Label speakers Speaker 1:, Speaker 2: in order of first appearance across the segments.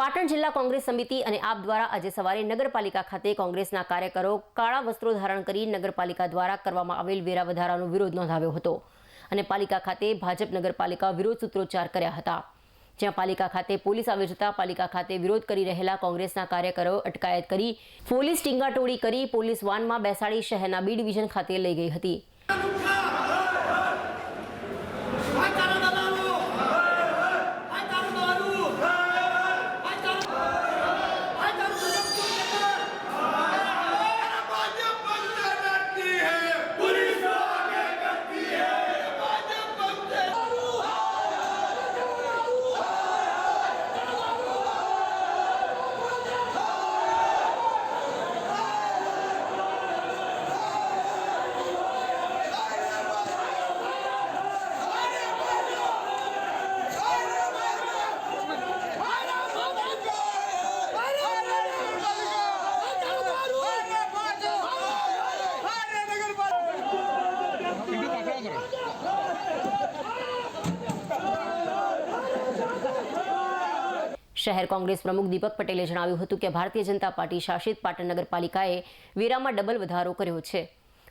Speaker 1: પાટણ જિલ્લા કોંગ્રેસ સમિતિ અને આપ દ્વારા આજે સવારે નગરપાલિકા ખાતે કોંગ્રેસના કાર્યકરો કાળા વસ્ત્રો ધારણ કરી નગરપાલિકા દ્વારા કરવામાં આવેલ વેરા વધારાનો વિરોધ નોંધાવ્યો હતો અને પાલિકા ખાતે ભાજપ નગરપાલિકા વિરોધ સૂત્રોચ્ચાર કર્યા હતા. જ્યાં પાલિકા ખાતે પોલીસ આવી જતા પાલિકા ખાતે વિરોધ કરી રહેલા કોંગ્રેસના કાર્યકરો અટકાયત કરી પોલીસ ટીંગાટોળી કરી પોલીસ વાનમાં બેસાડી શહેરના બી ડિવિઝન ખાતે લઈ ગઈ હતી. શહેર કોંગ્રેસ પ્રમુખ દીપક પટેલે જણાવ્યું હતું કે ભારતીય જનતા પાર્ટી શાસિત પાટણ નગરપાલિકાએ વેરામાં ડબલ વધારો કર્યો છે.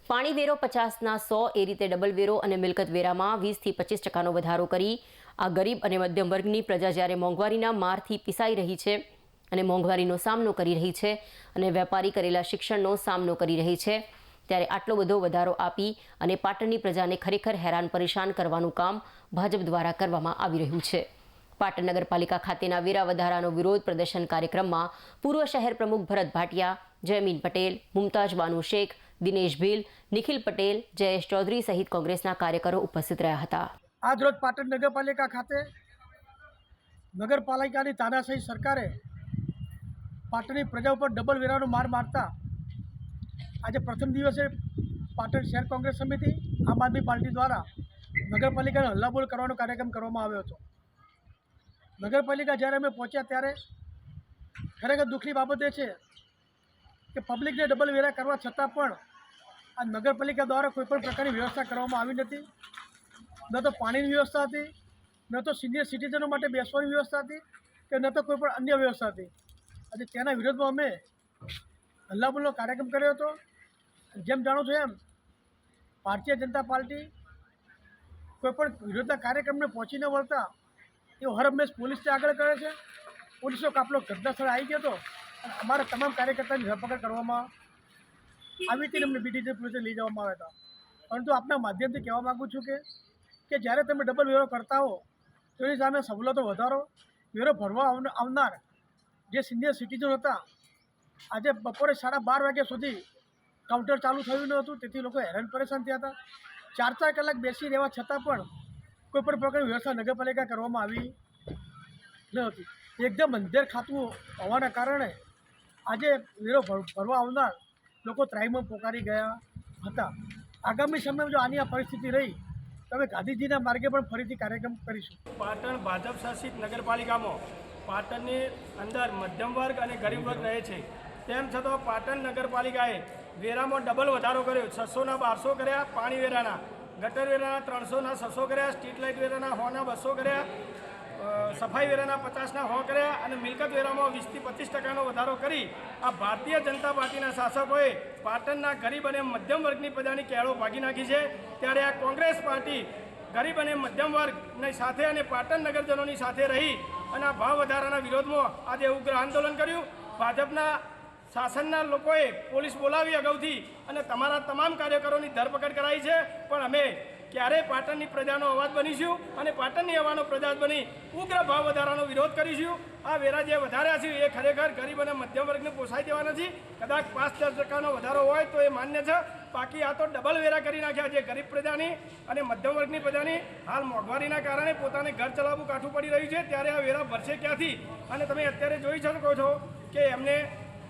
Speaker 1: પાણી વેરો પચાસના સો એ રીતે ડબલ વેરો અને મિલકત વેરામાં વીસથી પચીસ ટકાનો વધારો કરી આ ગરીબ અને મધ્યમ વર્ગની પ્રજા જ્યારે મોંઘવારીના મારથી પીસાઈ રહી છે અને મોંઘવારીનો સામનો કરી રહી છે અને વેપારી કરેલા શિક્ષણનો સામનો કરી રહી છે, ત્યારે આટલો બધો વધારો આપી અને પાટણની પ્રજાને ખરેખર હેરાન પરેશાન કરવાનું કામ ભાજપ દ્વારા કરવામાં આવી રહ્યું છે. પાટણ નગરપાલિકા ખાતેના વેરા વધારાનો વિરોધ પ્રદર્શન કાર્યક્રમમાં પૂર્વ શહેર પ્રમુખ ભરત ભાટિયા, જયમીન પટેલ, મુમતાજ બાનુ શેખ, દિનેશ ભીલ, નિખિલ પટેલ, જયેશ ચૌધરી સહિત કોંગ્રેસના કાર્યકરો ઉપસ્થિત રહ્યા હતા.
Speaker 2: આજરોજ પાટણ નગરપાલિકા ખાતે નગરપાલિકાની તાનાશાહી સરકારે પાટણની પ્રજા ઉપર ડબલ વેરાનો માર મારતા આજે પ્રથમ દિવસે પાટણ શહેર કોંગ્રેસ સમિતિ, આમ આદમી પાર્ટી દ્વારા નગરપાલિકાને હલ્લાબોલ કરવાનો કાર્યક્રમ કરવામાં આવ્યો હતો. નગરપાલિકા જ્યારે અમે પહોંચ્યા ત્યારે ખરેખર દુઃખની બાબત એ છે કે પબ્લિકને ડબલ વેરા કરવા છતાં પણ આ નગરપાલિકા દ્વારા કોઈપણ પ્રકારની વ્યવસ્થા કરવામાં આવી નથી. ન તો પાણીની વ્યવસ્થા હતી, ન તો સિનિયર સિટીઝનો માટે બેસવાની વ્યવસ્થા હતી કે ન તો કોઈ પણ અન્ય વ્યવસ્થા હતી. અને તેના વિરોધમાં અમે હલ્લાબોલનો કાર્યક્રમ કર્યો હતો. જેમ જાણો છો એમ, ભારતીય જનતા પાર્ટી કોઈપણ વિરોધના કાર્યક્રમને પહોંચી ન વળતા તેઓ હર હંમેશ પોલીસને આગળ કરે છે. પોલીસનો કાફલો ઘટનાસ્થળે આવી ગયો હતો. અને અમારા તમામ કાર્યકર્તાની ધરપકડ કરવામાં આવી હતી અમને બીટી પોલીસે લઈ જવામાં આવ્યા હતા. પરંતુ આપના માધ્યમથી કહેવા માગું છું કે કે જ્યારે તમે ડબલ વેરો કરતા હો, તો એની સામે સવલતો વધારો. વેરો ભરવા આવનાર જે સિનિયર સિટીઝન હતા, આજે બપોરે સાડા બાર વાગ્યા સુધી કાઉન્ટર ચાલુ થયું ન હતું. તેથી લોકો હેરાન પરેશાન થયા હતા. ચાર ચાર કલાક બેસી રહેવા છતાં પણ કોઈ પણ પ્રકારની વ્યવસ્થા નગરપાલિકા કરવામાં આવી ન હતી. એકદમ અંધેર ખાતું હોવાના કારણે આજે વેરો ભર- ભરવા આવનાર લોકો ત્રાહીમાં પોકારી ગયા હતા. આગામી સમયમાં જો આની આ પરિસ્થિતિ રહી, તો અમે ગાંધીજીના માર્ગે પણ ફરીથી કાર્યક્રમ કરીશું.
Speaker 3: પાટણ ભાજપ શાસિત નગરપાલિકામાં પાટણની અંદર મધ્યમ વર્ગ અને ગરીબ વર્ગ રહે છે. તેમ છતાં પાટણ નગરપાલિકાએ વેરામાં ડબલ વધારો કર્યો. છસોના બારસો કર્યા પાણી વેરાના. ગટર વેરાના ત્રણસોના છસો કર્યા, સ્ટ્રીટ લાઇટ વેરાના હોના બસો કર્યા સફાઈ વેરાના પચાસના હો કર્યા અને મિલકત વેરામાં વીસથી પચીસ ટકાનો વધારો કરી આ ભારતીય જનતા પાર્ટીના શાસકોએ પાટણના ગરીબ અને મધ્યમ વર્ગની પ્રજાની કેળો ભાગી નાખી છે. ત્યારે આ કોંગ્રેસ પાર્ટી ગરીબ અને મધ્યમ વર્ગની સાથે અને પાટણ નગરજનોની સાથે રહી અને આ ભાવ વધારાના વિરોધમાં આજે ઉગ્ર આંદોલન કર્યું. ભાજપના શાસનના લોકોએ પોલીસ બોલાવી અગાઉથી અને તમારા તમામ કાર્યકરોની ધરપકડ કરાઈ છે. પણ અમે ક્યારેય પાટણની પ્રજાનો અવાજ બનીશું અને પાટણની હવાનો પ્રજા બની ઉગ્ર ભાવ વધારાનો વિરોધ કરીશું. આ વેરા જે વધાર્યા છે એ ખરેખર ગરીબ અને મધ્યમ વર્ગને પોસાઈ દેવા નથી કદાચ પાંચ દસ ટકાનો વધારો હોય તો એ માન્ય છે. બાકી આ તો ડબલ વેરા કરી નાખ્યા છે ગરીબ પ્રજાની અને મધ્યમ વર્ગની પ્રજાની. હાલ મોંઘવારીના કારણે પોતાને ઘર ચલાવવું કાઠું પડી રહ્યું છે. ત્યારે આ વેરા ભરશે ક્યાંથી? અને તમે અત્યારે જોઈ શકો છો કે એમને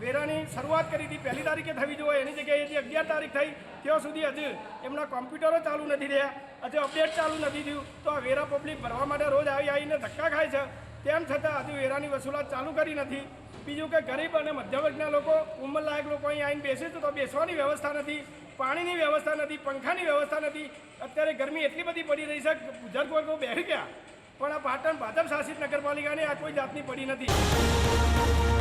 Speaker 3: વેરાની શરૂઆત કરી હતી. પહેલી તારીખે થવી જોઈએ. એની જગ્યાએ હજી અગિયાર તારીખ થઈ. ત્યાં સુધી હજુ એમના કોમ્પ્યુટરો ચાલુ નથી રહ્યા. હજુ અપડેટ ચાલુ નથી થયું. તો આ વેરા પબ્લિક ભરવા માટે રોજ આવી આવીને ધક્કા ખાય છે. તેમ છતાં હજુ વેરાની વસૂલાત ચાલુ કરી નથી. બીજું કે ગરીબ અને મધ્યવર્ગના લોકો, ઉંમરલાયક લોકો અહીં આવીને બેસે તો બેસવાની વ્યવસ્થા નથી, પાણીની વ્યવસ્થા નથી, પંખાની વ્યવસ્થા નથી. અત્યારે ગરમી એટલી બધી પડી રહી છે બુઝુર્ગ વર્ગો બેસી ગયા. પણ આ પાટણ ભાજપ શાસિત નગરપાલિકાને આ કોઈ જાતની પડી નથી.